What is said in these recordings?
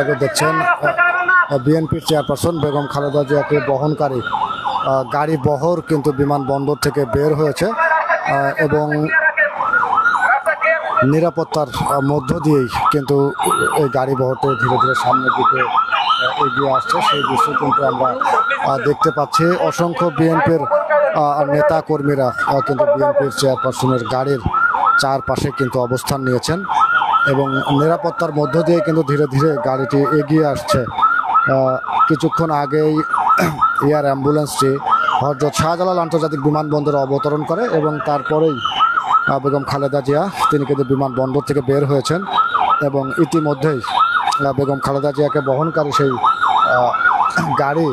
আপনাকে দেখছেন বিএনপির চেয়ারপারসন বেগম খালেদা জিয়াকে বহনকারী গাড়ি বহর কিন্তু বিমানবন্দর থেকে বের হয়েছে এবং নিরাপত্তার মধ্য দিয়েই কিন্তু এই গাড়ি বহরটি ধীরে ধীরে সামনের দিকে এগিয়ে আসছে। সেই দৃশ্য কিন্তু আমরা দেখতে পাচ্ছি। অসংখ্য বিএনপির নেতা কর্মীরা কিন্তু বিএনপির চেয়ারপারসনের গাড়ির চারপাশে কিন্তু অবস্থান নিয়েছেন। এবং নিরাপত্তার মধ্য দিয়ে কিন্তু ধীরে ধীরে গাড়িটি এগিয়ে আসছে। কিছুক্ষণ আগেই এয়ার অ্যাম্বুলেন্সটি হজরত শাহজালাল আন্তর্জাতিক বিমানবন্দরে অবতরণ করে এবং তারপরেই বেগম খালেদা জিয়া, তিনি কিন্তু বিমানবন্দর থেকে বের হয়েছেন এবং ইতিমধ্যেই বেগম খালেদা জিয়াকে বহনকারী সেই গাড়ি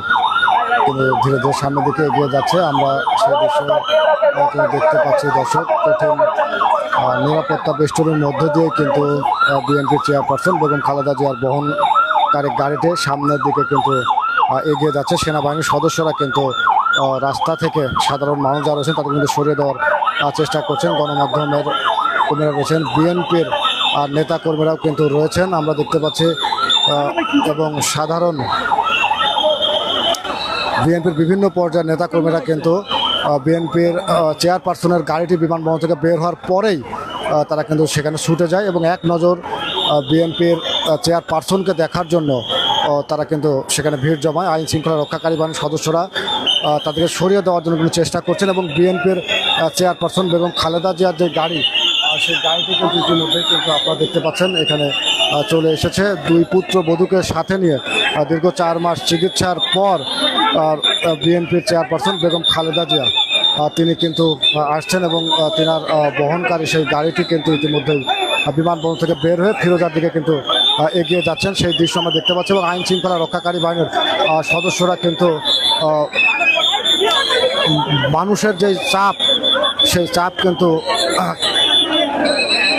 কিন্তু ধীরে ধীরে সামনের দিকে এগিয়ে যাচ্ছে। আমরা সেই দৃশ্য দেখতে পাচ্ছি দর্শক। কঠিন নিরাপত্তা বেষ্টনীর মধ্য দিয়ে কিন্তু বিএনপি চেয়ারপারসন বেগম খালেদা জিয়ার বহনকারী গাড়িটি সামনের দিকে কিন্তু এগিয়ে যাচ্ছে। সেনাবাহিনীর সদস্যরা কিন্তু রাস্তা থেকে সাধারণ মানুষ যারা রয়েছেন, তাদের কিন্তু সরিয়ে দেওয়ার চেষ্টা করছেন। গণমাধ্যমের কর্মীরা রয়েছেন। বিএনপির নেতা কর্মীরাও কিন্তু রয়েছেন। আমরা দেখতে পাচ্ছি এবং সাধারণ বিএনপির বিভিন্ন পর্যায়ের নেতাকর্মীরা কিন্তু বিএনপির চেয়ারপারসনের গাড়িটি বিমানবন্দর থেকে বের হওয়ার পরেই তারা কিন্তু সেখানে ছুটে যায় এবং এক নজর বিএনপির চেয়ারপারসনকে দেখার জন্য তারা কিন্তু সেখানে ভিড় জমায়। আইন শৃঙ্খলা রক্ষাকারী বাহিনীর সদস্যরা তাদেরকে সরিয়ে দেওয়ার জন্য কিন্তু চেষ্টা করছেন এবং বিএনপির চেয়ারপারসন বেগম খালেদা জিয়ার যে গাড়ি সেই গাড়িটি কিন্তু ইতিমধ্যেই কিন্তু আপনারা দেখতে পাচ্ছেন, এখানে চলে এসেছে। দুই পুত্র বধূকে সাথে নিয়ে দীর্ঘ চার মাস চিকিৎসার পর বিএনপির চেয়ারপারসন বেগম খালেদা জিয়া তিনি কিন্তু আসছেন এবং তিনার বহনকারী সেই গাড়িটি কিন্তু ইতিমধ্যেই বিমানবন্দর থেকে বের হয়ে ফিরোজার দিকে কিন্তু এগিয়ে যাচ্ছেন। সেই দৃশ্য আমরা দেখতে পাচ্ছি এবং আইন শৃঙ্খলা রক্ষাকারী বাহিনীর সদস্যরা কিন্তু মানুষের যে চাপ, সেই চাপ কিন্তু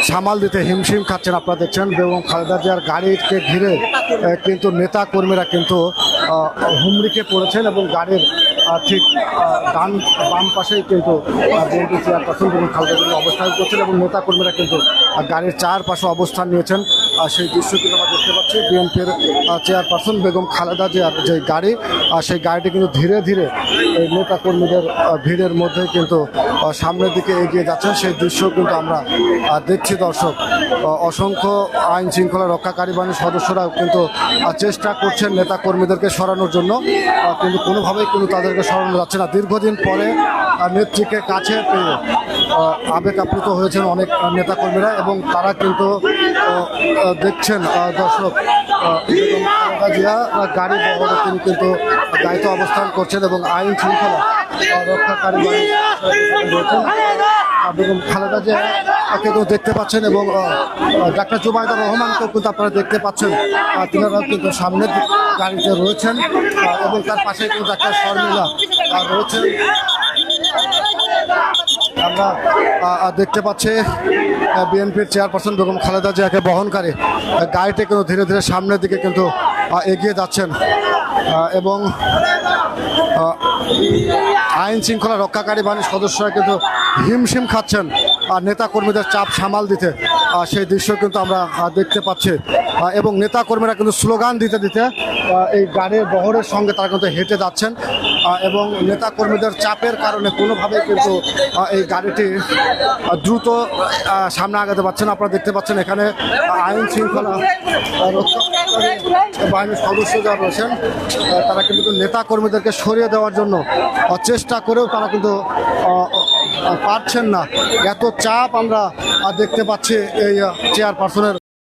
সামাল দিতে হিমশিম খাচ্ছেন আপনারা দেখছেন এবং খালেদা জিয়ার গাড়িকে ঘিরে কিন্তু নেতা কর্মীরা কিন্তু হুমড়িকে পড়েছেন এবং গাড়ির ঠিক ডান, বাম পাশেই কিন্তু বিএনপি চেয়ারপারসন এবং খালেদা জিয়া অবস্থান করছেন এবং নেতা কর্মীরা কিন্তু গাড়ির চারপাশে অবস্থান নিয়েছেন। সেই দৃশ্য কিন্তু আমরা দেখতে পাচ্ছি। বিএনপির চেয়ারপারসন বেগম খালেদা জিয়ার যে গাড়ি সেই গাড়িটি কিন্তু ধীরে ধীরে এই নেতা কর্মীদের ভিড়ের মধ্যে কিন্তু সামনের দিকে এগিয়ে যাচ্ছেন সেই দৃশ্য কিন্তু আমরা দেখছি দর্শক। অসংখ্য আইন শৃঙ্খলা রক্ষাকারী বাহিনীর সদস্যরা কিন্তু চেষ্টা করছেন নেতা কর্মীদেরকে সরানোর জন্য। কিন্তু কোনোভাবেই কিন্তু তাদেরকে সরানো যাচ্ছে না। দীর্ঘদিন পরে নেত্রীকে কাছে পেয়ে আবেগ আপ্লুত হয়েছেন অনেক নেতাকর্মীরা এবং তারা কিন্তু দেখছেন দর্শক জিয়া গাড়ি বহরে তিনি কিন্তু দায়িত্ব অবস্থান করছেন এবং আইন শৃঙ্খলা রক্ষাকারী রয়েছেন। বেগম খালেদা জিয়া তাকে তো দেখতে পাচ্ছেন এবং ডাক্তার জুবাইদুর রহমানকেও কিন্তু আপনারা দেখতে পাচ্ছেন। আহ, তিনারাও কিন্তু সামনের গাড়িতে রয়েছেন এবং তার পাশে কিন্তু ডাক্তার শর্মিলা রয়েছেন। আমরা দেখতে পাচ্ছি বিএনপির চেয়ারপারসন বেগম খালেদা জিয়াকে বহনকারী গাড়িতে কিন্তু ধীরে ধীরে সামনের দিকে কিন্তু এগিয়ে যাচ্ছেন এবং আইন শৃঙ্খলা রক্ষাকারী বাহিনীর সদস্যরা কিন্তু হিমশিম খাচ্ছেন। আর নেতা কর্মীদের চাপ সামাল দিতে সেই দৃশ্য কিন্তু আমরা দেখতে পাচ্ছি। এবং নেতা কর্মীরা কিন্তু স্লোগান দিতে দিতে এই গাড়ির বহরের সঙ্গে তারা কিন্তু হেঁটে যাচ্ছেন। এবং নেতা কর্মীদের চাপের কারণে কোনোভাবে কিন্তু এই গাড়িটি দ্রুত সামনে আগাতে পারছেন আপনারা দেখতে পাচ্ছেন এখানে আইন শৃঙ্খলা বাহিনীর সদস্য যারা রয়েছেন তারা কিন্তু নেতা কর্মীদেরকে সরিয়ে দেওয়ার জন্য চেষ্টা করেও তারা কিন্তু পারছেন না। এত চাপ আমরা দেখতে পাচ্ছি এই চেয়ারপারসনের